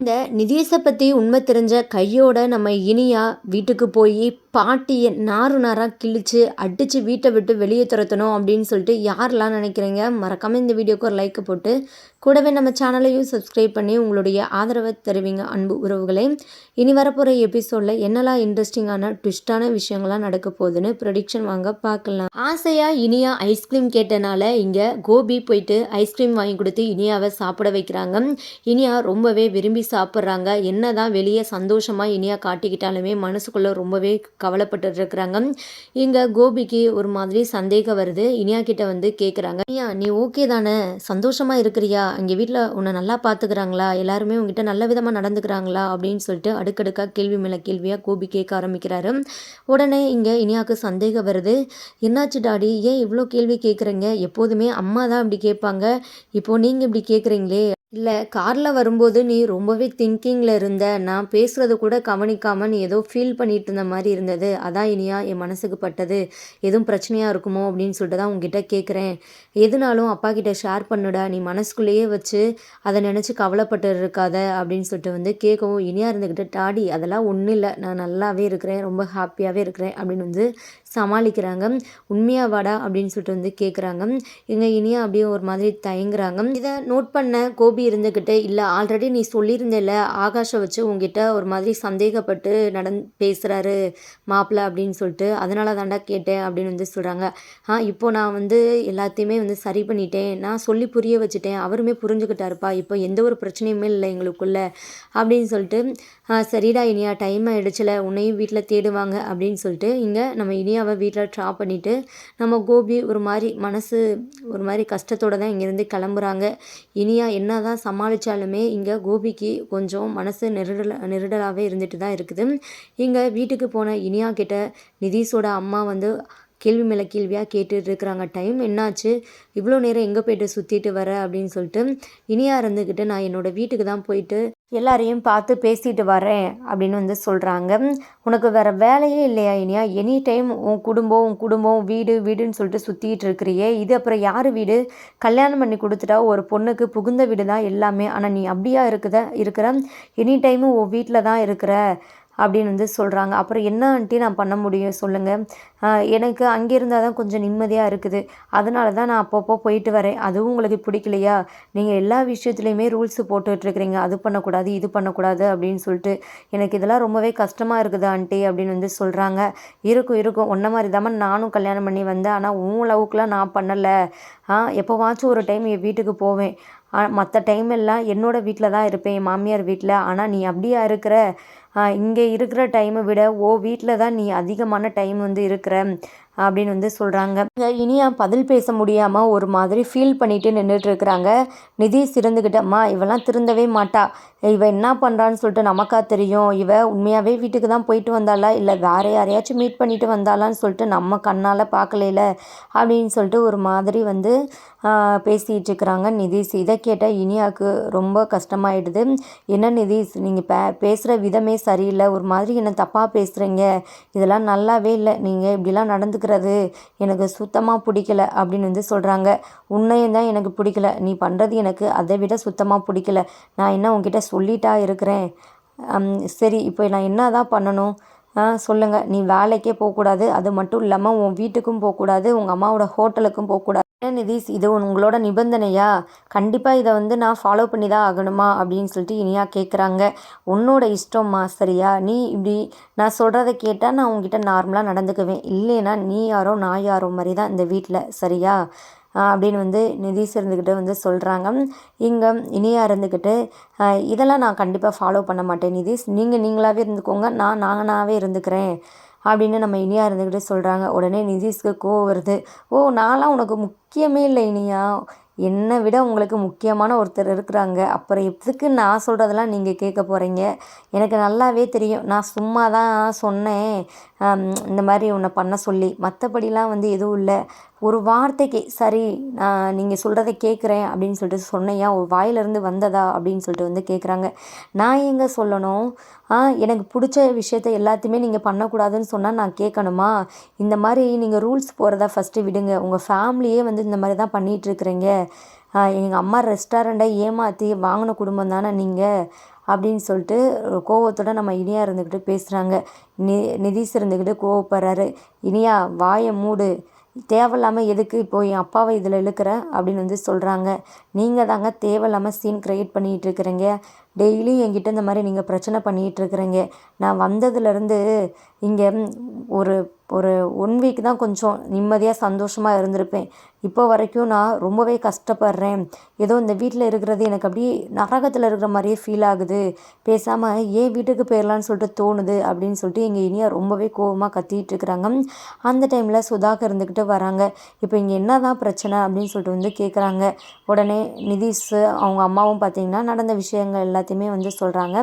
இந்த நிதீஷை பற்றி உண்மை தெரிஞ்ச கையோட நம்ம இனியா வீட்டுக்கு போய் பாட்டியை நாறு நாராக கிழிச்சு அடித்து வீட்டை விட்டு வெளியே துரத்தணும் அப்படின்னு சொல்லிட்டு யாரெல்லாம் நினைக்கிறீங்க? மறக்காமல் இந்த வீடியோக்கு ஒரு லைக் போட்டு கூடவே நம்ம சேனலையும் சப்ஸ்கிரைப் பண்ணி உங்களுடைய ஆதரவை தருவீங்க அன்பு உறவுகளே. இனி வரப்போகிற எபிசோடில் என்னெல்லாம் இன்ட்ரெஸ்டிங்கான ட்விஸ்டான விஷயங்கள்லாம் நடக்க போகுதுன்னு ப்ரொடிக்ஷன் வாங்க பார்க்கலாம். ஆசையாக இனியா ஐஸ்கிரீம் கேட்டனால இங்கே கோபி போயிட்டு ஐஸ்கிரீம் வாங்கி கொடுத்து இனியாவை சாப்பிட வைக்கிறாங்க. இனியா ரொம்பவே விரும்பி சாப்பிட்றாங்க. என்ன தான் வெளியே சந்தோஷமாக இனியா காட்டிக்கிட்டாலுமே மனசுக்குள்ளே ரொம்பவே கவலைப்பட்டு இருக்கிறாங்க. இங்கே கோபிக்கு ஒரு மாதிரி சந்தேகம் வருது. இனியா கிட்ட வந்து கேட்குறாங்க இனியா நீ ஓகே தானே? சந்தோஷமாக இருக்கிறியா? அங்கே வீட்டில் உன்னை நல்லா பார்த்துக்கிறாங்களா எல்லாருமே உங்ககிட்ட நல்ல விதமாக நடந்துக்கிறாங்களா? அப்படின்னு சொல்லிட்டு அடுக்கடுக்காக கேள்வி மேலே கேள்வியாக கோபி கேட்க ஆரம்பிக்கிறாரு. உடனே இங்கே இனியாவுக்கு சந்தேகம் வருது. என்னாச்சு டாடி? ஏன் இவ்வளோ கேள்வி கேட்குறீங்க? எப்போதுமே அம்மா தான் இப்படி கேட்பாங்க. இப்போது நீங்கள் இப்படி கேட்குறீங்களே? இல்லை காரில் வரும்போது நீ ரொம்பவே திங்கிங்கில் இருந்த நான் பேசுகிறது கூட கவனிக்காமல் நீ ஏதோ ஃபீல் பண்ணிட்டு இருந்த மாதிரி இருந்தது. அதான் இனியா என் மனசுக்கு பட்டது. எதுவும் பிரச்சனையாக இருக்குமோ அப்படின்னு சொல்லிட்டு தான் உங்ககிட்ட கேட்குறேன் எதுனாலும் அப்பா கிட்ட ஷேர் பண்ணுடா. நீ மனசுக்குள்ளேயே வச்சு அதை நினச்சி கவலைப்பட்டு இருக்காத அப்படின்னு சொல்லிட்டு வந்து கேட்கவும் இனியாக இருந்துக்கிட்டு டாடி அதெல்லாம் ஒன்றும் இல்லை. நான் நல்லாவே இருக்கிறேன். ரொம்ப ஹாப்பியாகவே இருக்கிறேன். அப்படின்னு வந்து சமாளிக்கிறாங்க. உண்மையாக வாடா அப்படின்னு சொல்லிட்டு வந்து கேட்குறாங்க இங்கே இனியா அப்படியே ஒரு மாதிரி தயங்குறாங்க. இதை நோட் பண்ண கோபி இருந்துக்கிட்டு இல்லை ஆல்ரெடி நீ சொல்லியிருந்தேல ஆகாஷை வச்சு உங்ககிட்ட ஒரு மாதிரி சந்தேகப்பட்டு நடந் பேசுகிறாரு மாப்பிள்ள அப்படின்னு சொல்லிட்டு அதனால தாண்டா கேட்டேன் அப்படின்னு வந்து சொல்கிறாங்க ஆ இப்போ நான் வந்து எல்லாத்தையுமே வந்து சரி பண்ணிட்டேன். நான் சொல்லி புரிய வச்சுட்டேன். அவருமே புரிஞ்சுக்கிட்டாருப்பா. இப்போ எந்த ஒரு பிரச்சனையுமே இல்லை எங்களுக்குள்ள அப்படின்னு சொல்லிட்டு சரிடா இனியா டைம் ஆகிடுச்சில உன்னையும் வீட்டில் தேடுவாங்க அப்படின்னு சொல்லிட்டு இங்கே நம்ம அவள் வீட்டில் ட்ராப் பண்ணிவிட்டு நம்ம கோபி ஒரு மாதிரி மனசு ஒரு மாதிரி கஷ்டத்தோடு தான் இங்கேருந்து கிளம்புறாங்க. இனியா என்ன தான் சமாளித்தாலுமே இங்கே கோபிக்கு கொஞ்சம் மனசு நெருடல் நெருடலாகவே இருந்துட்டு தான் இருக்குது. இங்கே வீட்டுக்கு போன இனியா கிட்ட நிதீஷோட அம்மா வந்து கேள்வி மேலே கேள்வியாக கேட்டுட்டு இருக்கிறாங்க. டைம் என்னாச்சு? இவ்வளோ நேரம் எங்கே போயிட்டு சுற்றிட்டு வர? அப்படின்னு சொல்லிட்டு இனியாக இருந்துக்கிட்டு நான் என்னோடய வீட்டுக்கு தான் போயிட்டு எல்லாரையும் பார்த்து பேசிட்டு வரேன் அப்படின்னு வந்து சொல்கிறாங்க உனக்கு வேறு வேலையே இல்லையா இனியா? எனி டைம் உன் குடும்பம் உன் குடும்பம் வீடு வீடுன்னு சொல்லிட்டு சுற்றிட்டு இருக்கிறியே. இது அப்புறம் யார் வீடு? கல்யாணம் பண்ணி கொடுத்துட்டா ஒரு பொண்ணுக்கு புகுந்த வீடு தான் எல்லாமே. ஆனால் நீ அப்படியா இருக்குத இருக்கிற? எனி டைமும் உன் வீட்டில் தான் இருக்கிற. அப்படின்னு வந்து சொல்கிறாங்க அப்புறம் என்ன ஆண்டி நான் பண்ண முடியும் சொல்லுங்கள் எனக்கு அங்கே இருந்தால் தான் கொஞ்சம் நிம்மதியாக இருக்குது. அதனால தான் நான் அப்பப்போ போயிட்டு வரேன். அதுவும் உங்களுக்கு பிடிக்கலையா? நீங்கள் எல்லா விஷயத்துலையுமே ரூல்ஸு போட்டுட்ருக்குறீங்க அது பண்ணக்கூடாது இது பண்ணக்கூடாது அப்படின்னு சொல்லிட்டு எனக்கு இதெல்லாம் ரொம்பவே கஷ்டமாக இருக்குது ஆண்டி அப்படின்னு வந்து சொல்கிறாங்க இருக்கும் இருக்கும். ஒன்றை மாதிரி தான் நானும் கல்யாணம் பண்ணி வந்தேன். ஆனால் உன் அளவுக்குலாம் நான் பண்ணலை. எப்போவாச்சும் ஒரு டைம் என் வீட்டுக்கு போவேன். மற்ற டைம் எல்லாம் என்னோடய வீட்டில் தான் இருப்பேன். என் மாமியார் வீட்டில். ஆனால் நீ அப்படியா இருக்கிற? இங்கே இருக்கிற டைமை விட ஓ வீட்டில் தான் நீ அதிகமான டைம் வந்து இருக்கிற. அப்படின்னு வந்து சொல்கிறாங்க இனியா பதில் பேச முடியாமல் ஒரு மாதிரி ஃபீல் பண்ணிட்டு நின்றுட்டு இருக்கிறாங்க. நிதி சிறந்துக்கிட்டம்மா இவெல்லாம் திருந்தவே மாட்டா. இவ என்ன பண்ணுறான்னு சொல்லிட்டு நமக்கா தெரியும். இவ உண்மையாகவே வீட்டுக்கு தான் போயிட்டு வந்தாளா? இல்லை வேற யாரையாச்சும் மீட் பண்ணிட்டு வந்தாளான்னு சொல்லிட்டு நம்ம கண்ணால் பார்க்கலையில அப்படின்னு சொல்லிட்டு ஒரு மாதிரி வந்து பேசிகிட்டு இருக்கிறாங்க. நிதிஷ் இதை கேட்டால் இனியாவுக்கு ரொம்ப கஷ்டமாயிடுது. என்ன நிதிஷ் நீங்கள் பே பேசுகிற விதமே சரியில்லை. ஒரு மாதிரி என்ன தப்பாக பேசுகிறீங்க இதெல்லாம் நல்லாவே இல்லை. நீங்கள் இப்படிலாம் இருக்கிறது எனக்கு சுத்தமாக பிடிக்கல அப்படின்னு வந்து சொல்கிறாங்க உன்னையும் தான் எனக்கு பிடிக்கல. நீ பண்ணுறது எனக்கு அதை விட சுத்தமாக பிடிக்கல. நான் என்ன உங்ககிட்ட சொல்லிட்டா இருக்கிறேன்? சரி இப்போ நான் என்ன தான் பண்ணணும் சொல்லுங்கள் நீ வேலைக்கே போகக்கூடாது. அது மட்டும் இல்லாமல் உன் வீட்டுக்கும் போகக்கூடாது. உங்கள் அம்மாவோட ஹோட்டலுக்கும் போகக்கூடாது. நிதிஷ் இது உங்களோட நிபந்தனையா? கண்டிப்பாக இதை வந்து நான் ஃபாலோ பண்ணி தான் ஆகணுமா? அப்படின்னு சொல்லிட்டு இனியா கேட்குறாங்க உன்னோட இஷ்டம்மா சரியா நீ இப்படி நான் சொல்கிறத கேட்டால் நான் உங்ககிட்ட நார்மலாக நடந்துக்குவேன். இல்லைன்னா நீ யாரோ நான் யாரோ மாதிரி தான் இந்த வீட்டில் சரியா? அப்படின்னு வந்து நிதிஷ் இருந்துக்கிட்டு வந்து சொல்கிறாங்க இங்கே இனியா இருந்துக்கிட்டு இதெல்லாம் நான் கண்டிப்பாக ஃபாலோ பண்ண மாட்டேன் நிதிஷ். நீங்கள் நீங்களாகவே இருந்துக்கோங்க. நான் நானாகவே இருந்துக்கிறேன். அப்படின்னு நம்ம இனியா இருந்துக்கிட்டே சொல்கிறாங்க உடனே நிதிஷ்க்கு கோவம் வருது. ஓ நான்லாம் உனக்கு முக்கியமே இல்லை இனியா. என்னை விட உங்களுக்கு முக்கியமான ஒருத்தர் இருக்கிறாங்க. அப்புறம் எதுக்கு நான் சொல்கிறதெல்லாம் நீங்கள் கேட்க போகிறீங்க எனக்கு நல்லாவே தெரியும். நான் சும்மா தான் சொன்னேன். இந்த மாதிரி உன்னை பண்ண சொல்லி. மற்றபடிலாம் வந்து எதுவும் இல்லை. ஒரு வார்த்தைக்கு சரி நான் நீங்கள் சொல்கிறத கேட்குறேன் அப்படின்னு சொல்லிட்டு சொன்னையா ஒரு வாயிலிருந்து வந்ததா அப்படின்னு சொல்லிட்டு வந்து கேட்குறாங்க நான் எங்கே சொல்லணும்? எனக்கு பிடிச்ச விஷயத்த எல்லாத்தையுமே நீங்கள் பண்ணக்கூடாதுன்னு சொன்னால் நான் கேட்கணுமா இந்த மாதிரி நீங்கள் ரூல்ஸ் போகிறதா ஃபஸ்ட்டு விடுங்க. உங்கள் ஃபேமிலியே வந்து இந்த மாதிரி தான் பண்ணிகிட்ருக்குறீங்க எங்கள் அம்மா ரெஸ்டாரண்ட்டை ஏமாற்றி வாங்கின குடும்பம் தானே நீங்கள் அப்படின்னு சொல்லிட்டு கோவத்தோட நம்ம இனியா இருந்துக்கிட்டு பேசுகிறாங்க நி நிதிஷ் இருந்துக்கிட்டு கோவப்படுறாரு. இனியா வாயை மூடு. தேவையில்லாமல் எதுக்கு இப்போ என் அப்பாவை இதில் இழுக்கிற? அப்படின்னு வந்து சொல்கிறாங்க நீங்கள் தாங்க தேவையில்லாமல் சீன் க்ரியேட் பண்ணிகிட்டு இருக்கிறீங்க. டெய்லியும் என்கிட்ட இந்த மாதிரி நீங்கள் பிரச்சனை பண்ணிகிட்டு இருக்கிறீங்க. நான் வந்ததுலேருந்து இங்கே ஒரு ஒரு ஒன் வீக் தான் கொஞ்சம் நிம்மதியாக சந்தோஷமாக இருந்திருப்பேன். இப்போ வரைக்கும் நான் ரொம்பவே கஷ்டப்படுறேன். ஏதோ இந்த வீட்டில் இருக்கிறது எனக்கு அப்படியே நரகத்தில் இருக்கிற மாதிரியே ஃபீல் ஆகுது. பேசாமல் ஏன் வீட்டுக்கு போயிடலான்னு சொல்லிட்டு தோணுது அப்படின்னு சொல்லிட்டு எங்கள் இனியா ரொம்பவே கோவமாக கத்திட்டு இருக்கிறாங்க. அந்த டைமில் சுதாகர் இருந்துக்கிட்டு வராங்க. இப்போ இங்கே என்ன தான் பிரச்சனை அப்படின்னு சொல்லிட்டு வந்து கேட்குறாங்க உடனே நிதிஷ் அவங்க அம்மாவும் பார்த்திங்கன்னா நடந்த விஷயங்கள் எல்லாத்தையுமே வந்து சொல்கிறாங்க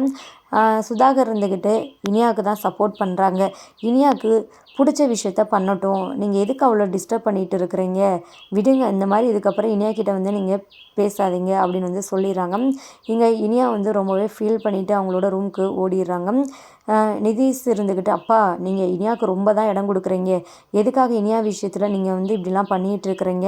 சுதாகர் இருந்துக்கிட்டு இனியாவுக்கு தான் சப்போர்ட் பண்ணுறாங்க இனியாவுக்கு பிடிச்ச விஷயத்த பண்ணட்டும். நீங்கள் எதுக்கு அவ்வளோ டிஸ்டர்ப் பண்ணிகிட்டு இருக்கிறீங்க? விடுங்க. இந்த மாதிரி இதுக்கப்புறம் இனியா கிட்ட வந்து நீங்கள் பேசாதீங்க அப்படின்னு வந்து சொல்லிடுறாங்க. இங்கே இனியா வந்து ரொம்பவே ஃபீல் பண்ணிவிட்டு அவங்களோட ரூமுக்கு ஓடிடுறாங்க. நிதிஷ் இருந்துக்கிட்டு அப்பா நீங்கள் இனியாவுக்கு ரொம்ப தான் இடம் கொடுக்குறீங்க. எதுக்காக இனியா விஷயத்தில் நீங்கள் வந்து இப்படிலாம் பண்ணிகிட்டு இருக்கிறீங்க?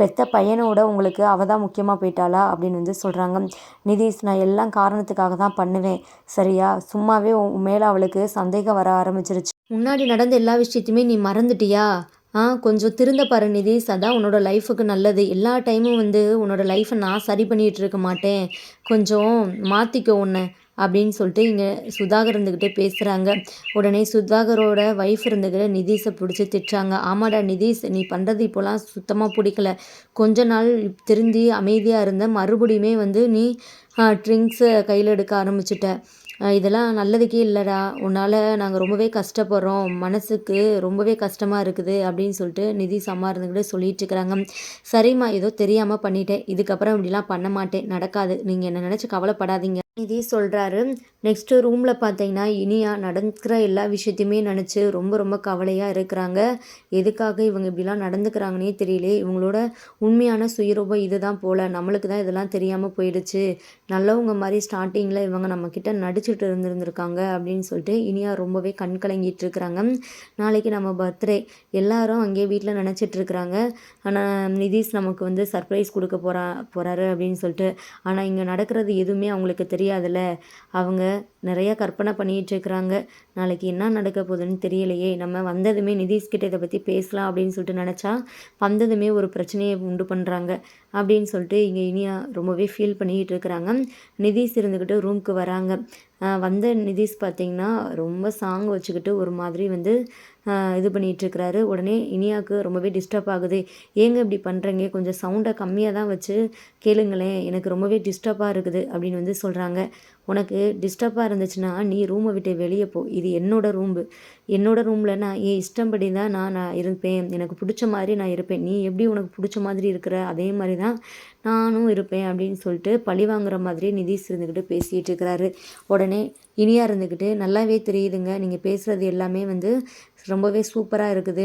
பெத்த பையனோட உங்களுக்கு அவள் தான் முக்கியமாக போயிட்டாளா? அப்படின்னு வந்து சொல்கிறாங்க நிதிஷ் நான் எல்லாம் காரணத்துக்காக தான் பண்ணுவேன். சரியா? சும்மாவே மேலே அவளுக்கு சந்தேகம் வர ஆரம்பிச்சிருச்சு. முன்னாடி நடந்த எல்லா விஷயத்தையுமே நீ மறந்துட்டியா? ஆ கொஞ்சம் திருந்த பாரு நிதிஷ் அதான் உன்னோட லைஃபுக்கு நல்லது. எல்லா டைமும் வந்து உன்னோட லைஃப்பை நான் சரி பண்ணிகிட்டு இருக்க மாட்டேன். கொஞ்சம் மாற்றிக்கோ உன்னை அப்படின்னு சொல்லிட்டு இங்கே சுதாகர் இருந்துக்கிட்டே பேசுகிறாங்க உடனே சுதாகரோட ஒய்ஃப் இருந்துக்கிட்ட நிதீஷை பிடிச்சி திட்டுறாங்க. ஆமாடா நிதிஷ் நீ பண்ணுறது இப்போலாம் சுத்தமாக பிடிக்கல. கொஞ்ச நாள் திருந்தி அமைதியாக இருந்த மறுபடியுமே வந்து நீ ட்ரிங்க்ஸை கையில் எடுக்க ஆரம்பிச்சிட்ட. இதெல்லாம் நல்லதுக்கே இல்லைடா. உன்னால் நாங்கள் ரொம்பவே கஷ்டப்படுறோம். மனசுக்கு ரொம்பவே கஷ்டமாக இருக்குது அப்படின்னு சொல்லிட்டு நிதி அம்மா இருந்துக்கிட்டு சொல்லிட்டு இருக்கிறாங்க. சரிம்மா ஏதோ தெரியாமல் பண்ணிட்டேன். இதுக்கப்புறம் இப்படிலாம் பண்ண மாட்டேன். நடக்காது. நீங்கள் என்ன நினச்சி கவலைப்படாதீங்க. நிதி சொல்கிறாரு நெக்ஸ்ட்டு ரூமில் பார்த்தீங்கன்னா இனியா நடக்கிற எல்லா விஷயத்தையுமே நினச்சி ரொம்ப ரொம்ப கவலையாக இருக்கிறாங்க. எதுக்காக இவங்க இப்படிலாம் நடந்துக்கிறாங்கன்னே தெரியல இவங்களோட உண்மையான சுயரூபம் இது தான் போல். நம்மளுக்கு தான் இதெல்லாம் தெரியாமல் போயிடுச்சு. நல்லவங்க மாதிரி ஸ்டார்டிங்கில் இவங்க நம்மக்கிட்ட நடிச்சுட்டு இருந்திருந்திருக்காங்க அப்படின்னு சொல்லிட்டு இனியா ரொம்பவே கண் கலங்கிட்டு இருக்கிறாங்க. நாளைக்கு நம்ம பர்த்டே எல்லாரும் அங்கேயே வீட்டில் நினச்சிட்டு இருக்கிறாங்க. ஆனால் நிதிஷ் நமக்கு வந்து சர்ப்ரைஸ் கொடுக்க போகிறா போகிறாரு அப்படின்னு சொல்லிட்டு. ஆனால் இங்கே நடக்கிறது எதுவுமே அவங்களுக்கு தெரியாதுல்ல அவங்க நிறையா கற்பனை பண்ணிகிட்ருக்குறாங்க நாளைக்கு என்ன நடக்க போகுதுன்னு தெரியலையே. நம்ம வந்ததுமே நிதிஷ்கிட்ட இதை பற்றி பேசலாம் அப்படின்னு சொல்லிட்டு நினச்சா வந்ததுமே ஒரு பிரச்சனையை உண்டு பண்ணுறாங்க அப்படின்னு சொல்லிட்டு இங்கே இனியா ரொம்பவே ஃபீல் பண்ணிக்கிட்டு இருக்கிறாங்க. நிதிஷ் இருந்துக்கிட்டு ரூமுக்கு வராங்க. வந்த நிதிஷ் பார்த்திங்கன்னா ரொம்ப சாங் வச்சுக்கிட்டு ஒரு மாதிரி வந்து இது பண்ணிகிட்ருக்கிறாரு உடனே இனியாவுக்கு ரொம்பவே டிஸ்டர்ப் ஆகுது. ஏங்க இப்படி பண்ணுறீங்க கொஞ்சம் சவுண்டை கம்மியாக தான் வச்சு கேளுங்களேன். எனக்கு ரொம்பவே டிஸ்டர்பாக இருக்குது அப்படின்னு வந்து சொல்கிறாங்க உனக்கு டிஸ்டர்பாக இருந்துச்சுன்னா நீ ரூமை விட்டு வெளியே போ. இது என்னோடய ரூம்பு என்னோடய ரூமில் நான் என் இஷ்டம்படி தான் நான் நான் இருப்பேன். எனக்கு பிடிச்ச மாதிரி நான் இருப்பேன். நீ எப்படி உனக்கு பிடிச்ச மாதிரி இருக்கிற அதே மாதிரி தான் நானும் இருப்பேன் அப்படின்னு சொல்லிட்டு பழி வாங்குற மாதிரி நிதிஷ் இருந்துக்கிட்டு பேசிகிட்டு இருக்கிறாரு. உடனே இனியாக இருந்துக்கிட்டு நல்லாவே தெரியுதுங்க. நீங்கள் பேசுகிறது எல்லாமே வந்து ரொம்பவே சூப்பராக இருக்குது.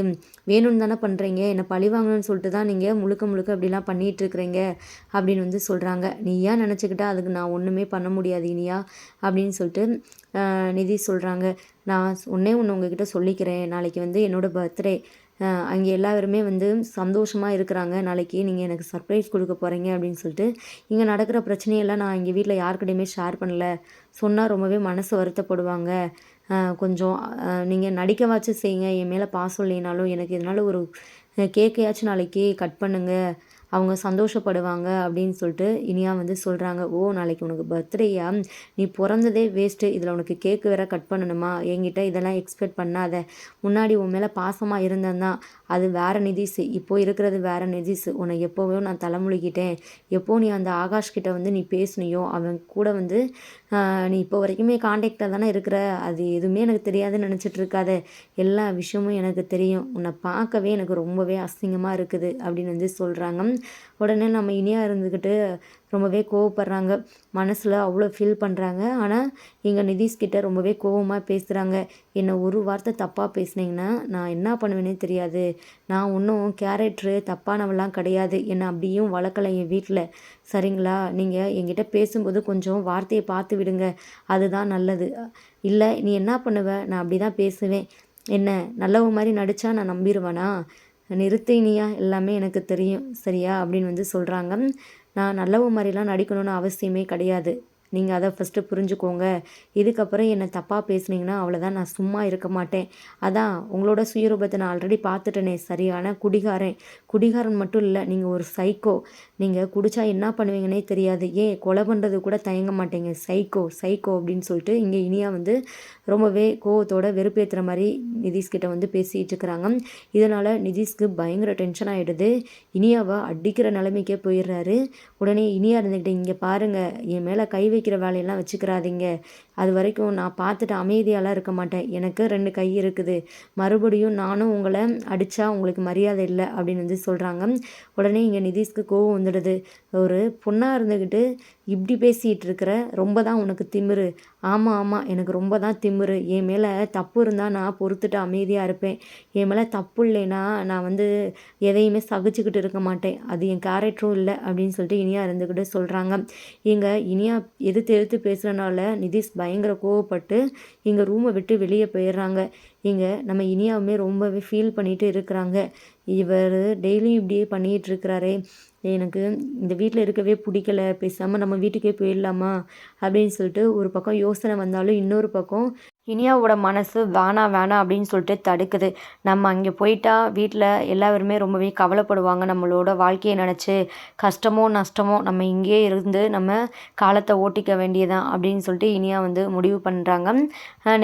வேணும்னு தானே பண்ணுறீங்க என்னை பழி வாங்கணும்னு சொல்லிட்டு தான் நீங்கள் முழுக்க முழுக்க அப்படிலாம் பண்ணிகிட்ருக்குறீங்க அப்படின்னு வந்து சொல்கிறாங்க நீ ஏன் நினச்சிக்கிட்டா அதுக்கு நான் ஒன்றுமே பண்ண முடியாது இனியா அப்படின்னு சொல்லிட்டு நிதி சொல்கிறாங்க நான் ஒன்றே ஒன்று உங்ககிட்ட சொல்லிக்கிறேன். நாளைக்கு வந்து என்னோடய பர்த்டே. அங்கே எல்லாருமே வந்து சந்தோஷமாக இருக்கிறாங்க. நாளைக்கு நீங்கள் எனக்கு சர்ப்ரைஸ் கொடுக்க போகிறீங்க அப்படின்னு சொல்லிட்டு இங்கே நடக்கிற பிரச்சனையெல்லாம் நான் எங்கள் வீட்டில் யாருக்கிட்டையுமே ஷேர் பண்ணல. சொன்னால் ரொம்பவே மனசு வருத்தப்படுவாங்க. கொஞ்சம் நீங்கள் நடிக்கவாச்சும் செய்யுங்க. என் மேலே பாசம் இல்லைனாலும் எனக்கு இதனால் ஒரு கேக்கையாச்சும் நாளைக்கு கட் பண்ணுங்கள் அவங்க சந்தோஷப்படுவாங்க அப்படின்னு சொல்லிட்டு இனியா வந்து சொல்கிறாங்க ஓ நாளைக்கு உனக்கு பர்த்டேயா நீ பிறந்ததே வேஸ்ட்டு இதில் உனக்கு கேக்கு வேற கட் பண்ணணுமா? என்கிட்ட இதெல்லாம் எக்ஸ்பெக்ட் பண்ணாத. முன்னாடி உன் மேலே பாசமாக இருந்தேன் தான் அது வேறு நிதிஸ் இப்போ இருக்கிறது வேறு நிதிஸ் உன்னை எப்போவோ நான் தலைமுழுகிட்டேன். எப்போ நீ அந்த ஆகாஷ்கிட்ட வந்து நீ பேசுனியோ அவன் கூட வந்து நீ இப்போ வரைக்குமே காண்டாக்டில் தானே இருக்கிற. அது எதுவுமே எனக்கு தெரியாதுன்னு நினச்சிட்டு இருக்காத. எல்லா விஷயமும் எனக்கு தெரியும். உன்னை பார்க்கவே எனக்கு ரொம்பவே அசிங்கமாக இருக்குது அப்படின்னு வந்து சொல்கிறாங்க உடனே நம்ம இனியாக இருந்துக்கிட்டு ரொம்பவே கோவப்படுறாங்க. மனசில் அவ்வளோ ஃபீல் பண்ணுறாங்க ஆனால் எங்கள் நிதிஷ்கிட்ட ரொம்பவே கோவமாக பேசுகிறாங்க என்னை ஒரு வார்த்தை தப்பாக பேசுனீங்கன்னா நான் என்ன பண்ணுவேனே தெரியாது. நான் ஒன்றும் கேரக்டரு தப்பானவெல்லாம் கிடையாது. என்னை அப்படியும் வளர்க்கலை என் வீட்டில் சரிங்களா? நீங்கள் என்கிட்ட பேசும்போது கொஞ்சம் வார்த்தையை பார்த்து விடுங்க. அதுதான் நல்லது. இல்லை நீ என்ன பண்ணுவ? நான் அப்படி தான் பேசுவேன். என்ன நல்லவ மாதிரி நடித்தா நான் நம்பிடுவேனா நிறுத்தினியா? எல்லாமே எனக்கு தெரியும். சரியா? அப்படின்னு வந்து சொல்கிறாங்க நான் நல்லவ மாதிரிலாம் நடிக்கணும்னு அவசியமே கிடையாது. நீங்கள் அதை ஃபஸ்ட்டு புரிஞ்சுக்கோங்க. இதுக்கப்புறம் என்னை தப்பாக பேசுனீங்கன்னா அவ்வளோதான் நான் சும்மா இருக்க மாட்டேன். அதான் உங்களோட சுயரூபத்தை நான் ஆல்ரெடி பார்த்துட்டேனே சரியான குடிகாரன். குடிகாரன் மட்டும் இல்லை நீங்கள் ஒரு சைக்கோ நீங்கள் குடிச்சா என்ன பண்ணுவீங்கன்னே தெரியாது. ஏன் கொலை பண்ணுறது கூட தயங்க மாட்டேங்க. சைக்கோ சைக்கோ அப்படின்னு சொல்லிட்டு இங்கே இனியா வந்து ரொம்பவே கோவத்தோட வெறுப்பேற்றுற மாதிரி நிதிஷ் கிட்ட வந்து பேசிகிட்டு இருக்கிறாங்க. இதனால் நிதிஷ்க்கு பயங்கர டென்ஷன் ஆகிடுது இனியாவை அடிக்கிற நிலைமைக்கே போயிடுறாரு. உடனே இனியா இருந்துக்கிட்டு இங்கே பாருங்கள் என் மேலே கை வைக்கிற வேலையெல்லாம் வச்சுக்கிறாதீங்க. அது வரைக்கும் நான் பார்த்துட்டு அமைதியாலாம் இருக்க மாட்டேன். எனக்கு ரெண்டு கை இருக்குது. மறுபடியும் நானும் உங்களை அடித்தா உங்களுக்கு மரியாதை இல்லை அப்படின்னு வந்து சொல்கிறாங்க உடனே இங்கே நிதிஷ்க்கு கோவம் வந்துடுது. ஒரு பொண்ணாக இருந்துக்கிட்டு இப்படி பேசிகிட்டு இருக்கிற ரொம்ப தான் உனக்கு திமிரு. ஆமாம் ஆமாம் எனக்கு ரொம்ப தான் திமிரு. என் மேலே தப்பு இருந்தால் நான் பொறுத்துட்டு அமைதியாக இருப்பேன். என் மேலே தப்பு இல்லைன்னா நான் வந்து எதையுமே சகிச்சுக்கிட்டு இருக்க மாட்டேன். அது என் கேரக்டரும் இல்லை அப்படின்னு சொல்லிட்டு இனியா இருந்துக்கிட்டு சொல்கிறாங்க இங்கே இனியா எது தெரித்து பேசுகிறனால நிதிஷ் பயங்கர கோவப்பட்டு இங்கே ரூமை விட்டு வெளியே போயிடுறாங்க. இங்கே நம்ம இனியாவுமே ரொம்பவே ஃபீல் பண்ணிட்டு இருக்கிறாங்க. இவர் டெய்லியும் இப்படியே பண்ணிகிட்டு இருக்கிறாரே. எனக்கு இந்த வீட்டில் இருக்கவே பிடிக்கல. பேசாமல் நம்ம வீட்டுக்கே போயிடலாமா? அப்படின்னு சொல்லிட்டு ஒரு பக்கம் யோசனை வந்தாலும் இன்னொரு பக்கம் இனியாவோட மனசு வேணாம் வேணாம் அப்படின்னு சொல்லிட்டு தடுக்குது. நம்ம அங்கே போயிட்டா வீட்டில் எல்லாருமே ரொம்பவே கவலைப்படுவாங்க. நம்மளோட வாழ்க்கையை நினச்சி கஷ்டமோ நஷ்டமோ நம்ம இங்கேயே இருந்து நம்ம காலத்தை ஓட்டிக்க வேண்டியதான் அப்படின்னு சொல்லிட்டு இனியா வந்து முடிவு பண்ணுறாங்க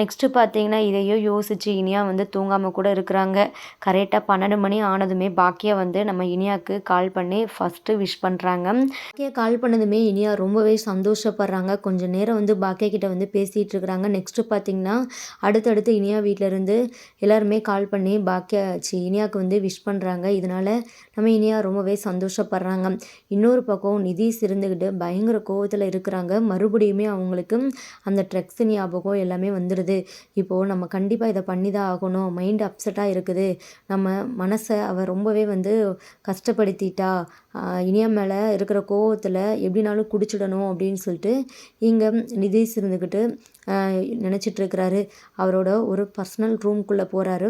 நெக்ஸ்ட்டு பார்த்தீங்கன்னா இதையோ யோசித்து இனியா வந்து தூங்காமல் கூட இருக்கிறாங்க. கரெக்டாக பன்னெண்டு மணி ஆனதுமே பாக்கியா வந்து நம்ம இனியாவுக்கு கால் பண்ணி ஃபஸ்ட்டு விஷ் பண்ணுறாங்க பாக்கியா கால் பண்ணதுமே இனியா ரொம்பவே சந்தோஷப்படுறாங்க. கொஞ்சம் நேரம் வந்து பாக்கியா கிட்ட வந்து பேசிகிட்டு இருக்கிறாங்க. நெக்ஸ்ட்டு பார்த்தீங்கன்னா தான் அடுத்தடுத்து இனியா வீட்டிலேருந்து எல்லாருமே கால் பண்ணி பாக்கியா சி இனியாவுக்கு வந்து விஷ் பண்ணுறாங்க இதனால் நம்ம இனியா ரொம்பவே சந்தோஷப்படுறாங்க. இன்னொரு பக்கம் நிதிஷ் இருந்துக்கிட்டு பயங்கர கோவத்தில் இருக்கிறாங்க. மறுபடியுமே அவங்களுக்கு அந்த ட்ரக்ஸ் ஞாபகம் எல்லாமே வந்துடுது இப்போது நம்ம கண்டிப்பாக இதை பண்ணி தான் ஆகணும் மைண்ட் அப்செட்டாக இருக்குது. நம்ம மனசை அவள் ரொம்பவே வந்து கஷ்டப்படுத்திட்டா. இனியா மேலே இருக்கிற கோவத்தில் எப்படினாலும் குடிச்சிடணும் அப்படின்னு சொல்லிட்டு இங்கே நிதிஷ் இருந்துக்கிட்டு நினச்சிட்ருக்கிறாரு அவரோட ஒரு பர்சனல் ரூம்குள்ளே போகிறாரு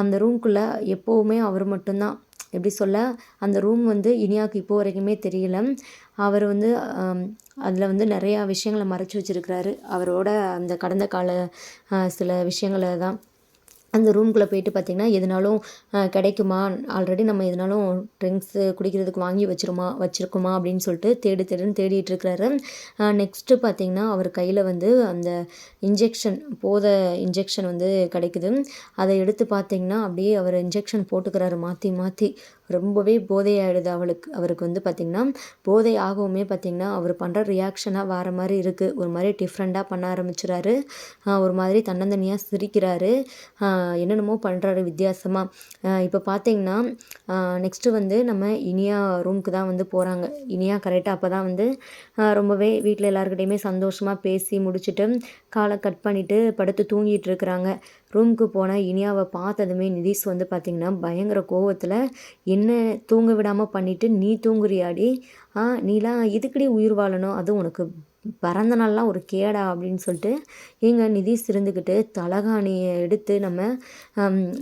அந்த ரூம்குள்ளே எப்போவுமே அவர் மட்டும்தான். எப்படி சொல்ல அந்த ரூம் வந்து இனியாவுக்கு இப்போ வரைக்குமே தெரியல. அவர் வந்து அதில் வந்து நிறையா விஷயங்களை மறைச்சி வச்சுருக்கிறாரு. அவரோட அந்த கடந்த கால சில விஷயங்களை தான் அந்த ரூம்குள்ளே போயிட்டு பார்த்திங்கன்னா எதுனாலும் கிடைக்குமா? ஆல்ரெடி நம்ம எதுனாலும் ட்ரிங்க்ஸு குடிக்கிறதுக்கு வாங்கி வச்சிருமா வச்சுருக்குமா அப்படின்னு சொல்லிட்டு தேடி தேடுன்னு தேடிட்டுருக்கிறாரு நெக்ஸ்ட்டு பார்த்திங்கன்னா அவர் கையில் வந்து அந்த இன்ஜெக்ஷன் போத இன்ஜெக்ஷன் வந்து கிடைக்குது. அதை எடுத்து பார்த்திங்கன்னா அப்படியே அவர் இன்ஜெக்ஷன் போட்டுக்கிறாரு மாற்றி மாற்றி ரொம்பவே போதையாயிடுது அவளுக்கு. அவருக்கு வந்து பார்த்திங்கன்னா போதை ஆகவுமே பார்த்திங்கன்னா அவர் பண்ணுற ரியாக்ஷனாக வேறு மாதிரி இருக்குது ஒரு மாதிரி டிஃப்ரெண்ட்டாக பண்ண ஆரம்பிச்சுறாரு ஒரு மாதிரி தன்னந்தனியாக சிரிக்கிறாரு. என்னென்னமோ பண்ணுறாரு வித்தியாசமாக இப்போ பார்த்தீங்கன்னா நெக்ஸ்ட்டு வந்து நம்ம இனியா ரூமுக்கு தான் வந்து போகிறாங்க இனியா கரெக்டாக அப்போ தான் வந்து ரொம்பவே வீட்டில் எல்லாருக்கிட்டையுமே சந்தோஷமாக பேசி முடிச்சுட்டு காலை கட் பண்ணிவிட்டு படுத்து தூங்கிட்டு இருக்கிறாங்க. ரூமுக்கு போன இனியாவை பார்த்ததுமே நிதிஷ் வந்து பார்த்திங்கன்னா பயங்கர கோவத்தில் என்ன தூங்க விடாமல் பண்ணிவிட்டு நீ தூங்குறியாடி? நீலாம் இதுக்கடி உயிர் வாழணும்? அதுவும் உனக்கு பிறந்த நாள்லாம் ஒரு கேடா அப்படின்னு சொல்லிட்டு எங்கள் நிதிஷ் இருந்துக்கிட்டு தலகாணியை எடுத்து நம்ம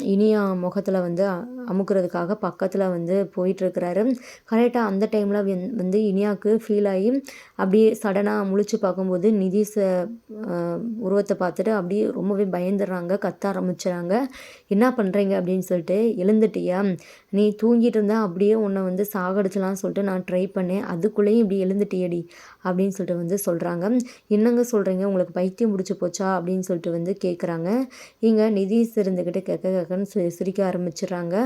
இனியா முகத்தில் வந்து அமுக்கிறதுக்காக பக்கத்தில் வந்து போயிட்டுருக்கிறாரு கரெக்டாக அந்த டைமில் வந்து இனியாவுக்கு ஃபீல் ஆகி அப்படியே சடனாக முழிச்சு பார்க்கும்போது நிதிஷை உருவத்தை பார்த்துட்டு அப்படியே ரொம்பவே பயந்துடுறாங்க கத்த ஆரம்பிச்சுறாங்க. என்ன பண்ணுறீங்க அப்படின்னு சொல்லிட்டு எழுந்துட்டியா? நீ தூங்கிட்டு இருந்தால் அப்படியே உன்னை வந்து சாகடிச்சலாம்னு சொல்லிட்டு நான் ட்ரை பண்ணேன். அதுக்குள்ளேயும் இப்படி எழுந்துட்டியடி? அப்படின்னு சொல்லிட்டு வந்து சொல்கிறாங்க என்னங்க சொல்கிறீங்க உங்களுக்கு பைத்தியம் முடிச்சு போச்சா? அப்படின்னு சொல்லிட்டு வந்து கேட்குறாங்க இங்கே நிதிஷ் இருந்துக்கிட்டு கேட்க கேட்கன்னு சிரிக்க ஆரம்பிச்சிடுறாங்க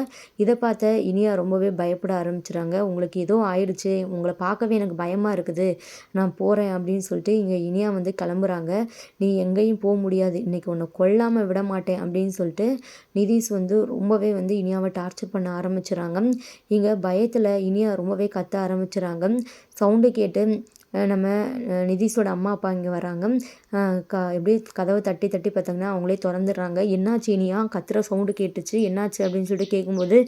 இதை பார்த்த இனியா ரொம்பவே பயப்பட ஆரம்பிச்சிடுறாங்க உங்களுக்கு ஏதோ ஆயிடுச்சு. உங்களை பார்க்கவே எனக்கு பயமாக இருக்குது. நான் போகிறேன் அப்படின்னு சொல்லிட்டு இங்கே இனியா வந்து கிளம்புறாங்க. நீ எங்கேயும் போக முடியாது. இன்றைக்கி உன்னை கொல்லாமல் விட மாட்டேன் அப்படின்னு சொல்லிட்டு நிதிஷ் வந்து ரொம்பவே வந்து இனியாவை டார்ச்சர் பண்ண ஆரம்பிச்சிடறாங்க இங்கே பயத்தில் இனியா ரொம்பவே கத்த ஆரம்பிச்சிடுறாங்க சவுண்டு கேட்டு நம்ம நிதிஷோட அம்மா அப்பா இங்கே வராங்க. க எப்படி கதவை தட்டி தட்டி பார்த்தாங்கன்னா அவங்களே திறந்துடுறாங்க. என்னாச்சு இனியா கத்துற சவுண்டு கேட்டுச்சு. என்னாச்சு அப்படின்னு சொல்லிட்டு கேட்கும்போது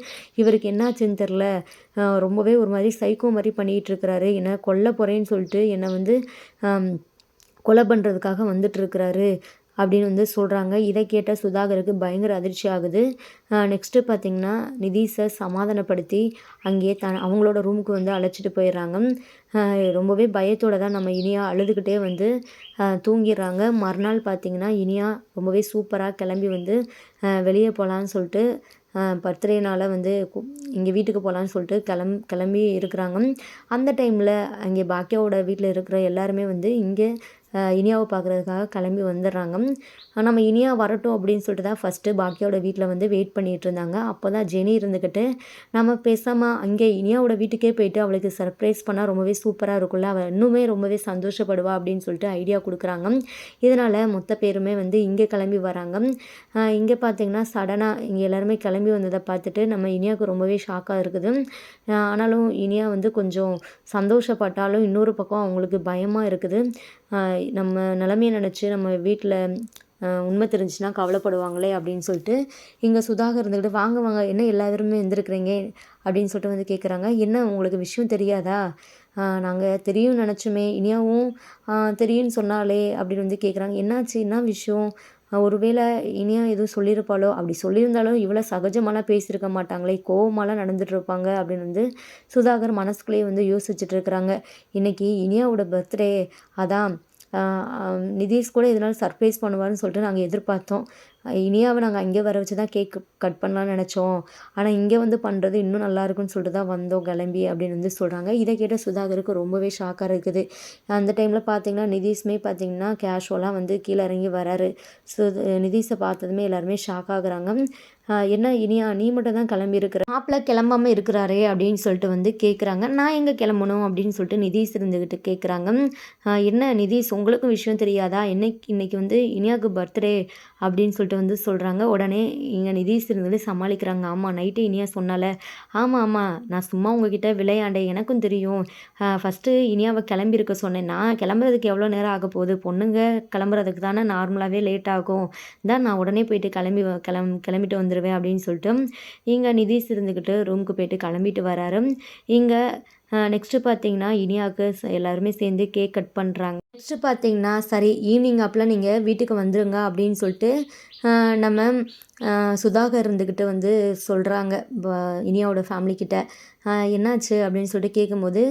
இவருக்கு என்னாச்சுன்னு தெரில ரொம்பவே ஒரு மாதிரி சைக்கோ மாதிரி பண்ணிகிட்டு இருக்கிறாரு. என்னை கொல்ல போகிறேன்னு சொல்லிட்டு என்னை வந்து கொலை பண்ணுறதுக்காக வந்துட்டுருக்கிறாரு அப்படின்னு வந்து சொல்கிறாங்க இதை கேட்ட சுதாகருக்கு பயங்கர அதிர்ச்சி ஆகுது. நெக்ஸ்ட்டு பார்த்திங்கன்னா நிதீஷை சமாதானப்படுத்தி அங்கேயே த அவங்களோட ரூமுக்கு வந்து அழைச்சிட்டு போயிடுறாங்க. ரொம்பவே பயத்தோடு தான் நம்ம இனியா அழுதுகிட்டே வந்து தூங்கிடுறாங்க. மறுநாள் பார்த்திங்கன்னா இனியா ரொம்பவே சூப்பராக கிளம்பி வந்து வெளியே போகலான்னு சொல்லிட்டு பர்த்டேனால் வந்து இங்கே வீட்டுக்கு போகலான்னு சொல்லிட்டு கிளம் கிளம்பி இருக்கிறாங்க. அந்த டைமில் அங்கே பாக்கியாவோட வீட்டில் இருக்கிற எல்லாருமே வந்து இங்கே இனியாவை பார்க்குறதுக்காக கிளம்பி வந்துடுறாங்க. நம்ம இனியா வரட்டும் அப்படின்னு சொல்லிட்டு தான் ஃபஸ்ட்டு பாக்கியாவோட வீட்டில் வந்து வெயிட் பண்ணிகிட்டு இருந்தாங்க. அப்போ தான் ஜெனி இருந்துக்கிட்டு நம்ம பேசாமல் அங்கே இனியாவோட வீட்டுக்கே போயிட்டு அவளுக்கு சர்ப்ரைஸ் பண்ணால் ரொம்பவே சூப்பராக இருக்கும்ல. அவள் இன்னுமே ரொம்பவே சந்தோஷப்படுவா அப்படின்னு சொல்லிட்டு ஐடியா கொடுக்குறாங்க. இதனால் மொத்த பேருமே வந்து இங்கே கிளம்பி வராங்க. இங்கே பார்த்தீங்கன்னா சடனாக இங்கே எல்லாருமே கிளம்பி வந்ததை பார்த்துட்டு நம்ம இனியாவுக்கு ரொம்பவே ஷாக்காக இருக்குது. ஆனாலும் இனியா வந்து கொஞ்சம் சந்தோஷப்பட்டாலும் இன்னொரு பக்கம் அவங்களுக்கு பயமாக இருக்குது. நம்ம நிலமைய நினச்சி நம்ம வீட்டில் உண்மை தெரிஞ்சுன்னா கவலைப்படுவாங்களே அப்படின்னு சொல்லிட்டு இங்கே சுதாகர் இருந்துக்கிட்டு வாங்க வாங்க என்ன எல்லாருமே இருந்திருக்கிறீங்க அப்படின்னு சொல்லிட்டு வந்து கேட்குறாங்க என்ன உங்களுக்கு விஷயம் தெரியாதா? நாங்கள் தெரியும் நினச்சோமே இனியாவும் தெரியும்னு சொன்னாலே அப்படின்னு வந்து கேட்குறாங்க என்னாச்சு? என்ன விஷயம்? ஒருவேளை இனியா எதுவும் சொல்லியிருப்பாளோ? அப்படி சொல்லியிருந்தாலும் இவ்வளோ சகஜமாலாம் பேசியிருக்க மாட்டாங்களே கோவமாலாம் நடந்துகிட்ருப்பாங்க அப்படின்னு வந்து சுதாகர் மனசுக்குள்ளேயே வந்து யோசிச்சுட்டு இருக்கிறாங்க. இன்றைக்கி இனியாவோட பர்த்டே அதான் நிதிஷ் கூட இதனால் சர்ப்ரைஸ் பண்ணுவார்னு சொல்லிட்டு நாங்கள் எதிர்பார்த்தோம். இனியாவை நாங்கள் அங்கே வர வச்சு தான் கேக் கட் பண்ணலான்னு நினச்சோம். ஆனால் இங்கே வந்து பண்ணுறது இன்னும் நல்லாயிருக்குன்னு சொல்லிட்டு தான் வந்தோம் கிளம்பி அப்படின்னு வந்து சொல்கிறாங்க இதை கேட்ட சுதாகருக்கு ரொம்பவே ஷாக்காக இருக்குது. அந்த டைமில் பார்த்தீங்கன்னா நிதிஷ்மே பார்த்தீங்கன்னா கேஷுவலாக வந்து கீழே இறங்கி வராரு. சு நிதிஷை பார்த்ததுமே எல்லாருமே ஷாக் ஆகுறாங்க. என்ன இனியா நீ மட்டும் தான் கிளம்பி இருக்கிற மாப்பிள்ள கிளம்பாமல் இருக்கிறாரே அப்படின்னு சொல்லிட்டு வந்து கேட்குறாங்க நான் எங்கே கிளம்பணும் அப்படின்னு சொல்லிட்டு நிதிஷ் இருந்துக்கிட்டு கேட்குறாங்க என்ன நிதிஷ் உங்களுக்கும் விஷயம் தெரியாதா? என்னைக்கு இன்னைக்கு வந்து இனியாவுக்கு பர்த்டே அப்படின்னு சொல்லிட்டு வந்து சொல்கிறாங்க உடனே இங்கே நிதிஷ் இருந்துட்டு சமாளிக்கிறாங்க. ஆமாம் நைட்டு இனியா சொன்னால. ஆமாம் ஆமாம் நான் சும்மா உங்ககிட்ட விளையாண்டேன். எனக்கும் தெரியும். ஃபஸ்ட்டு இனியாவை கிளம்பியிருக்க சொன்னேன். நான் கிளம்புறதுக்கு எவ்வளோ நேரம் ஆக போகுது? பொண்ணுங்க கிளம்புறதுக்கு தானே நார்மலாகவே லேட் ஆகும். தான் நான் உடனே போயிட்டு கிளம்பி கிளம் கிளம்பிட்டு வந்துடுவேன் அப்படின்னு சொல்லிட்டு இங்கே நிதிஷ் இருந்துக்கிட்டு ரூமுக்கு போயிட்டு கிளம்பிட்டு வராரு. இங்கே நெக்ஸ்ட்டு பார்த்தீங்கன்னா இனியாவுக்கு எல்லாருமே சேர்ந்து கேக் கட் பண்ணுறாங்க நெக்ஸ்ட்டு பார்த்தீங்கன்னா சரி ஈவினிங் அப்பெல்லாம் நீங்கள் வீட்டுக்கு வந்துருங்க அப்படின்னு சொல்லிட்டு நம்ம சுதாகர் இருந்துக்கிட்டு வந்து சொல்கிறாங்க இனியாவோட ஃபேமிலிக்கிட்ட என்னாச்சு அப்படின்னு சொல்லிட்டு கேட்கும்போது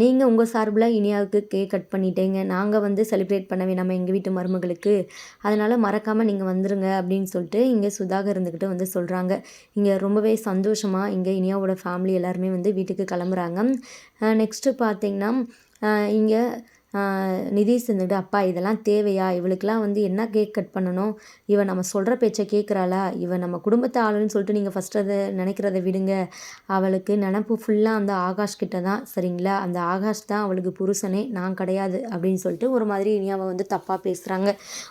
நீங்கள் உங்கள் சார்பில் இனியாவுக்கு கேக் கட் பண்ணிட்டேங்க. நாங்கள் வந்து செலிப்ரேட் பண்ணவே நம்ம எங்கள் வீட்டு மருமகளுக்கு. அதனால் மறக்காமல் நீங்கள் வந்துடுங்க அப்படின்னு சொல்லிட்டு இங்கே சுதாகர் இருந்துக்கிட்டு வந்து சொல்கிறாங்க இங்கே ரொம்பவே சந்தோஷமாக இங்கே இனியாவோட ஃபேமிலி எல்லாருமே வந்து வீட்டுக்கு கிளம்புறாங்க. நெக்ஸ்ட்டு பார்த்திங்கன்னா இங்கே நிதிஷ் இருந்துட்டு அப்பா இதெல்லாம் தேவையா? இவளுக்கெல்லாம் வந்து என்ன கேக் கட் பண்ணணும்? இவன் நம்ம சொல்கிற பேச்சை கேட்குறாளா இவன் நம்ம குடும்பத்தை ஆளுன்னு சொல்லிட்டு நீங்கள் ஃபஸ்ட்டு அதை நினைக்கிறத விடுங்க. அவளுக்கு நினப்பு ஃபுல்லாக அந்த ஆகாஷ் கிட்ட தான். சரிங்களா? அந்த ஆகாஷ் தான் அவளுக்கு புருஷனே நான் கிடையாது. அப்படின்னு சொல்லிட்டு ஒரு மாதிரி இனி வந்து தப்பாக பேசுகிறாங்க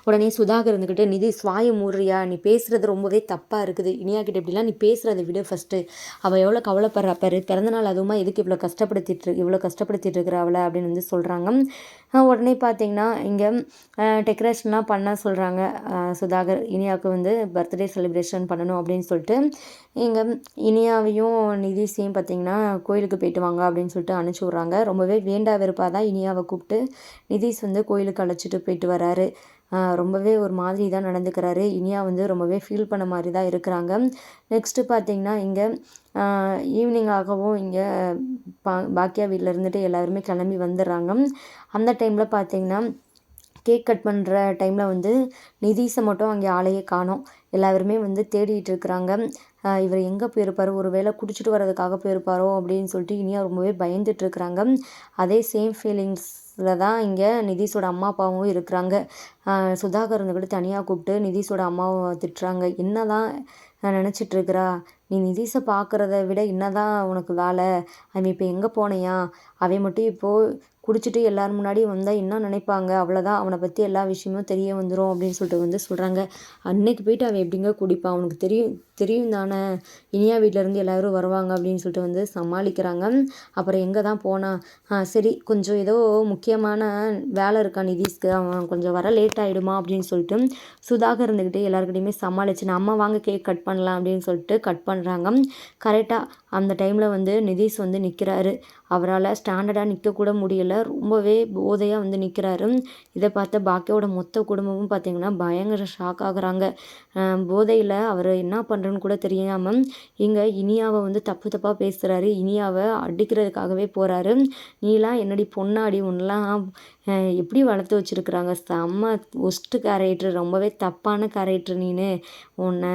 உடனே சுதாகர் இருந்துக்கிட்டு நிதி சுவாய மூடுறியா? நீ பேசுகிறது ரொம்பவே தப்பாக இருக்குது. இனியா கிட்ட இப்படிலாம் நீ பேசுகிறத விட ஃபஸ்ட்டு அவள் எவ்வளோ கவலைப்படுறா பாரு. பிறந்தநாள் அதுவுமா எதுக்கு இவ்வளோ கஷ்டப்படுத்திட்டு இவ்வளோ கஷ்டப்படுத்திட்டு இருக்கிற அவளை அப்படின்னு வந்து சொல்கிறாங்க உடனே பார்த்தீங்கன்னா இங்கே டெக்கரேஷன்லாம் பண்ண சொல்கிறாங்க சுதாகர் இனியாவுக்கு வந்து பர்த்டே செலிப்ரேஷன் பண்ணணும் அப்படின்னு சொல்லிட்டு இங்கே இனியாவையும் நிதிஷையும் பார்த்திங்கன்னா கோயிலுக்கு போயிட்டு வாங்க அப்படின்னு சொல்லிட்டு அனுப்பிச்சி விட்றாங்க. ரொம்பவே வேண்டா வெறுப்பாக தான் இனியாவை கூப்பிட்டு நிதிஷ் வந்து கோயிலுக்கு அழைச்சிட்டு போயிட்டு வராரு. ரொம்பவே ஒரு மாதிரி தான் நடந்துக்கிறாரு. இனியா வந்து ரொம்பவே ஃபீல் பண்ண மாதிரி தான் இருக்கிறாங்க. நெக்ஸ்ட்டு பார்த்திங்கன்னா இங்கே ஈவினிங் ஆகவும் இங்கே பா பாக்கியா வீட்டில் இருந்துட்டு எல்லாருமே கிளம்பி வந்துடுறாங்க. அந்த டைமில் பார்த்திங்கன்னா கேக் கட் பண்ணுற டைமில் வந்து நிதிஷை மட்டும் அங்கே ஆளையே காணோம். எல்லாருமே வந்து தேடிட்டு இருக்கிறாங்க. இவர் எங்கே போயிருப்பார்? ஒரு வேளை குடிச்சிட்டு வர்றதுக்காக போயிருப்பாரோ அப்படின்னு சொல்லிட்டு இனியா ரொம்பவே பயந்துட்டு இருக்கிறாங்க. அதே சேம் ஃபீலிங்ஸ் இதில் தான் இங்கே நிதிஷோட அம்மா அப்பாவும் இருக்கிறாங்க. சுதாகர் கூட தனியாக கூப்பிட்டு நிதிஷோட அம்மாவை திட்டுறாங்க. என்ன தான் நினச்சிட்ருக்குறா? நீ நிதிஷை பார்க்குறத விட என்ன தான் உனக்கு வேலை? அவன் இப்போ எங்கே போனையா? அவன் மட்டும் இப்போது குடிச்சிட்டு எல்லோரும் முன்னாடி வந்தால் என்ன நினைப்பாங்க? அவ்வளோதான் அவனை பற்றி எல்லா விஷயமும் தெரிய வந்துடும் அப்படின்னு சொல்லிட்டு வந்து சொல்கிறாங்க அன்னைக்கு போயிட்டு அவன் எப்படிங்க குடிப்பான்? அவனுக்கு தெரியும் தெரியும் தானே? இனியா வீட்டிலேருந்து எல்லோரும் வருவாங்க அப்படின்னு சொல்லிட்டு வந்து சமாளிக்கிறாங்க. அப்புறம் எங்கே தான் போனா? சரி கொஞ்சம் ஏதோ முக்கியமான வேலை இருக்கா நிதிஷ்க்கு? அவன் கொஞ்சம் வர லேட் ஆகிடுமா அப்படின்னு சொல்லிட்டு சுதாகர் இருந்துக்கிட்டே எல்லாருக்கிட்டையுமே சமாளிச்சு நம்ம வாங்க கேக் கட் பண்ணலாம் அப்படின்னு சொல்லிட்டு கட் பண்ணுறாங்க கரெக்டாக அந்த டைமில் வந்து நிதிஷ் வந்து நிற்கிறாரு அவரால் ஸ்டாண்டர்டாக நிற்கக்கூட முடியல. ரொம்பவே போதையாக வந்து நிற்கிறாரு இதை பார்த்த பாக்கியோட மொத்த குடும்பமும் பார்த்திங்கன்னா பயங்கர ஷாக் ஆகுறாங்க. போதையில் அவர் என்ன பண்ணுறன்னு கூட தெரியாமல் இங்கே இனியாவை வந்து தப்பு தப்பாக பேசுகிறாரு இனியாவை அடிக்கிறதுக்காகவே போகிறாரு நீலாம் என்னடி பொண்ணாடி ஒன்றெலாம் எப்படி வளர்த்து வச்சுருக்குறாங்க? செம்ம ஒஸ்ட்டு கேரக்டர் ரொம்பவே தப்பான கேரக்டர் நீனு. உன்னை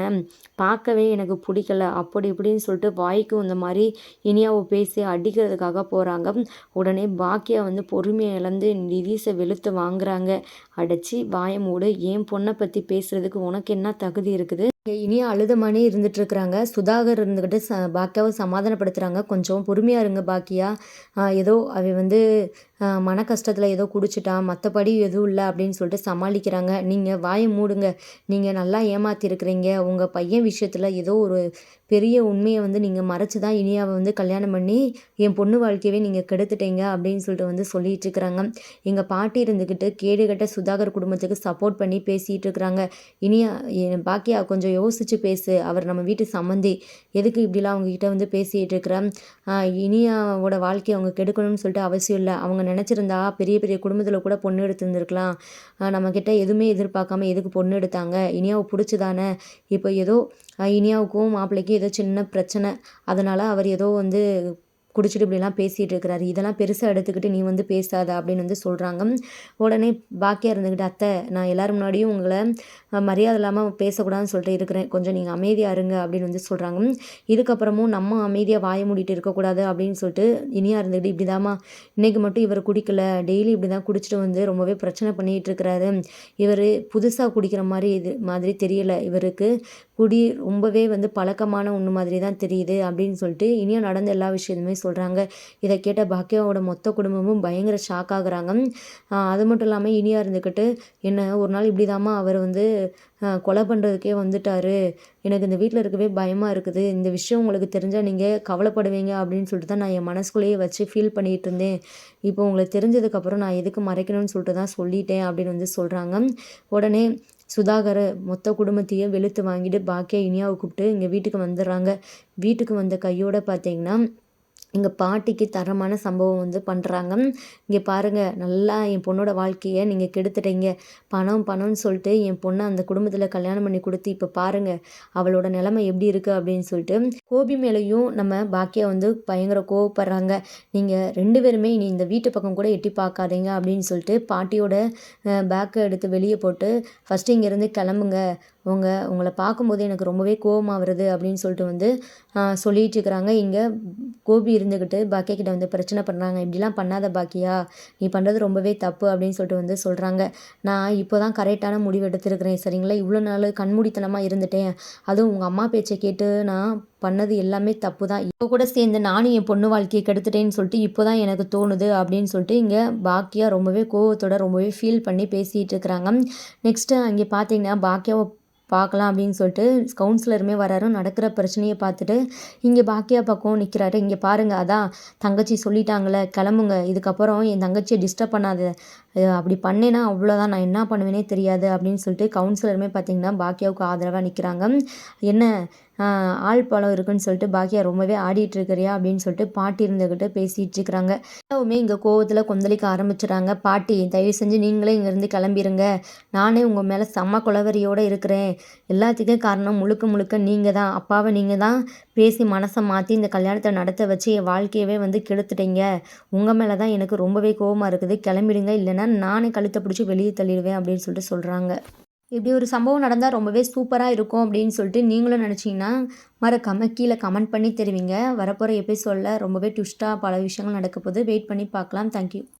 பார்க்கவே எனக்கு பிடிக்கல. அப்படி இப்படின்னு சொல்லிட்டு வாய்க்கு இந்த மாதிரி இனியாவை பேசி அடிக்கிறதுக்காக போகிறாங்க உடனே பாக்கியா வந்து பொறுமையை இழந்து நிதிஷை வெளுத்து வாங்குறாங்க. அடைச்சி வாயை மூடு. என் பொண்ணை பற்றி பேசுகிறதுக்கு உனக்கு என்ன தகுதி இருக்குது? இனியா மாதிரி இருந்துட்டு இருக்கிறாங்க சுதாகர் இருந்துக்கிட்டு ச பாக்கியாவை சமாதானப்படுத்துகிறாங்க கொஞ்சம் பொறுமையாக இருங்க பாக்கியா. ஏதோ அவ வந்து மன கஷ்டத்தில் ஏதோ குடிச்சிட்டான் மற்றபடி எதுவும் இல்லை அப்படின்னு சொல்லிட்டு சமாளிக்கிறாங்க. நீங்கள் வாயை மூடுங்க. நீங்கள் நல்லா ஏமாத்திருக்கிறீங்க. உங்கள் பையன் விஷயத்தில் ஏதோ ஒரு பெரிய உண்மையை வந்து நீங்கள் மறைச்சி தான் இனியாவை வந்து கல்யாணம் பண்ணி என் பொண்ணு வாழ்க்கையவே நீங்கள் கெடுத்துட்டீங்க அப்படின்னு சொல்லிட்டு வந்து சொல்லிட்டு இருக்கிறாங்க. எங்கள் பாட்டி இருந்துக்கிட்டு கேடுகட்ட சுதாகர் குடும்பத்துக்கு சப்போர்ட் பண்ணி பேசிகிட்டு இருக்கிறாங்க. இனியா பாக்கியா கொஞ்சம் யோசித்து பேசு. அவர் நம்ம வீட்டு சம்மந்தி எதுக்கு இப்படிலாம் அவங்கக்கிட்ட வந்து பேசிகிட்டு இருக்கிறேன் இனியாவோட வாழ்க்கையை அவங்க கெடுக்கணும்னு சொல்லிட்டு அவசியம் இல்லை. அவங்க நினச்சிருந்தா பெரிய பெரிய குடும்பத்தில் கூட பொண்ணு எடுத்திருந்துருக்கலாம். நம்மக்கிட்ட எதுவுமே எதிர்பார்க்காம எதுக்கு பொண்ணு எடுத்தாங்க? இனியாவை பிடிச்சி தானே இப்போ ஏதோ இனியாவுக்கும் மாப்பிள்ளைக்கும் ஏதோ சின்ன பிரச்சனை. அதனால் அவர் ஏதோ வந்து குடிச்சிட்டு இப்படிலாம் பேசிகிட்டு இருக்கிறாரு. இதெல்லாம் பெருசாக எடுத்துக்கிட்டு நீ வந்து பேசாத அப்படின்னு வந்து சொல்கிறாங்க உடனே பாக்கியாக இருந்துக்கிட்டு அத்தை நான் எல்லோரும் முன்னாடியும் உங்களை மரியாதை இல்லாமல் பேசக்கூடாதுன்னு சொல்லிட்டு இருக்கிறேன். கொஞ்சம் நீங்கள் அமைதியாக இருங்க அப்படின்னு வந்து சொல்கிறாங்க இதுக்கப்புறமும் நம்ம அமைதியாக வாய மூடிட்டு இருக்கக்கூடாது அப்படின்னு சொல்லிட்டு இனியாக இருந்துக்கிட்டு இப்படி தாம்மா இன்றைக்கி மட்டும் இவர் குடிக்கல. டெய்லி இப்படி தான் குடிச்சிட்டு வந்து ரொம்பவே பிரச்சனை பண்ணிகிட்டு இருக்கிறாரு. இவர் புதுசாக குடிக்கிற மாதிரி இது மாதிரி தெரியல. இவருக்கு குடி ரொம்பவே வந்து பழக்கமான ஒன்று மாதிரி தான் தெரியுது அப்படின்னு சொல்லிட்டு இனியும் நடந்த எல்லா விஷயத்துமே சொல்கிறாங்க இதை கேட்ட பாக்கியாவோட மொத்த குடும்பமும் பயங்கர ஷாக் ஆகுறாங்க. அது மட்டும் இல்லாமல் இனியாக இருந்துக்கிட்டு என்ன ஒரு நாள் இப்படி அவர் வந்து கொலை பண்ணுறதுக்கே வந்துட்டார். எனக்கு இந்த வீட்டில் இருக்கவே பயமாக இருக்குது. இந்த விஷயம் உங்களுக்கு தெரிஞ்சால் நீங்கள் கவலைப்படுவீங்க அப்படின்னு சொல்லிட்டு தான் நான் என் மனசுக்குள்ளேயே வச்சு ஃபீல் பண்ணிகிட்டு இருந்தேன். இப்போ உங்களுக்கு தெரிஞ்சதுக்கப்புறம் நான் எதுக்கு மறைக்கணும்னு சொல்லிட்டு தான் சொல்லிட்டேன் அப்படின்னு வந்து சொல்கிறாங்க உடனே சுதாகரை மொத்த குடும்பத்தையும் வெளுத்து வாங்கிட்டு பாக்கியா இனியாவை கூப்பிட்டு இங்கே வீட்டுக்கு வந்துடுறாங்க. வீட்டுக்கு வந்த கையோடு பார்த்தீங்கன்னா எங்கள் பாட்டிக்கு தரமான சம்பவம் வந்து பண்ணுறாங்க இங்கே பாருங்கள் நல்லா என் பொண்ணோட வாழ்க்கையை நீங்கள் கெடுத்துட்டீங்க. பணம் பணம்னு சொல்லிட்டு என் பொண்ணை அந்த குடும்பத்தில் கல்யாணம் பண்ணி கொடுத்து இப்போ பாருங்கள் அவளோட நிலைமை எப்படி இருக்குது அப்படின்னு சொல்லிட்டு கோபி மேலேயும் நம்ம பாக்கியா வந்து பயங்கர கோவப்படுறாங்க. நீங்கள் ரெண்டு பேருமே இனி இந்த வீட்டு பக்கம் கூட எட்டி பார்க்காதீங்க அப்படின்னு சொல்லிட்டு பாட்டியோட பேக்கை எடுத்து வெளியே போட்டு ஃபஸ்ட்டு இங்கேருந்து கிளம்புங்க. உங்கள் உங்களை பார்க்கும்போது எனக்கு ரொம்பவே கோபமாக வருது அப்படின்னு சொல்லிட்டு வந்து சொல்லிட்டு இருக்கிறாங்க. இங்கே கோபி இருந்துக்கிட்டு பாக்கியா கிட்ட வந்து பிரச்சனை பண்ணுறாங்க இப்படிலாம் பண்ணாத பாக்கியா நீ பண்ணுறது ரொம்பவே தப்பு அப்படின்னு சொல்லிட்டு வந்து சொல்கிறாங்க நான் இப்போ தான் கரெக்டான முடிவு எடுத்திருக்கிறேன் சரிங்களா? இவ்வளோ நாள் கண்மூடித்தனமாக இருந்துட்டேன். அதுவும் உங்கள் அம்மா பேச்சை கேட்டு நான் பண்ணது எல்லாமே தப்பு தான் இப்போ கூட சேர்ந்து நானும் என் பொண்ணு வாழ்க்கையை கெடுத்துட்டேன்னு சொல்லிட்டு இப்போ தான் எனக்கு தோணுது அப்படின்னு சொல்லிட்டு இங்கே பாக்கியா ரொம்பவே கோவத்தோட ரொம்பவே ஃபீல் பண்ணி பேசிகிட்டு இருக்கிறாங்க. நெக்ஸ்ட்டு அங்கே பார்த்தீங்கன்னா பாக்கியாவை பார்க்கலாம் அப்படின்னு சொல்லிட்டு கவுன்சிலருமே வராரு. நடக்கிற பிரச்சனையை பார்த்துட்டு இங்கே பாக்கியா பக்கம் நிற்கிறாரு இங்கே பாருங்கள் அதான் தங்கச்சி சொல்லிட்டாங்களே கிளம்புங்க. இதுக்கப்புறம் என் தங்கச்சியை டிஸ்டர்ப் பண்ணாத. அப்படி பண்ணேன்னா அவ்வளோதான் நான் என்ன பண்ணுவேனே தெரியாது அப்படின்னு சொல்லிட்டு கவுன்சிலருமே பார்த்திங்கன்னா பாக்கியாவுக்கு ஆதரவாக நிற்கிறாங்க என்ன ஆள் பழம் இருக்குன்னு சொல்லிட்டு பாக்கியா ரொம்பவே ஆடிட்டு இருக்கிறியா அப்படின்னு சொல்லிட்டு பாட்டி இருந்துக்கிட்டு பேசிகிட்டு இருக்கிறாங்க எல்லாவுமே இங்கே கோவத்தில் கொந்தளிக்க ஆரம்பிச்சிடறாங்க பாட்டி தயவு செஞ்சு நீங்களே இங்கேருந்து கிளம்பிடுங்க நானே உங்கள் மேலே செம்ம குலவரியோடு இருக்கிறேன். எல்லாத்துக்கும் காரணம் முழுக்க முழுக்க நீங்கள் தான் அப்பாவை நீங்கள் தான் பேசி மனசை மாற்றி இந்த கல்யாணத்தை நடத்த வச்சு என் வாழ்க்கையவே வந்து கெடுத்துட்டீங்க. உங்கள் மேலே தான் எனக்கு ரொம்பவே கோவமாக இருக்குது. கிளம்பிடுங்க. இல்லைன்னா நானே கழுத்தை பிடிச்சி வெளியே தள்ளிடுவேன் அப்படின்னு சொல்லிட்டு சொல்கிறாங்க இப்படி ஒரு சம்பவம் நடந்தால் ரொம்பவே சூப்பராக இருக்கும் அப்படின்னு சொல்லிட்டு நீங்களும் நினச்சிங்கன்னா மறக்காமல் கீழே கமெண்ட் பண்ணி தருவீங்க. வரப்போகிற எபிசோடில் ரொம்பவே ட்விஸ்ட்டாக பல விஷயங்கள் நடக்க போது வெயிட் பண்ணி பார்க்கலாம். தேங்க்யூ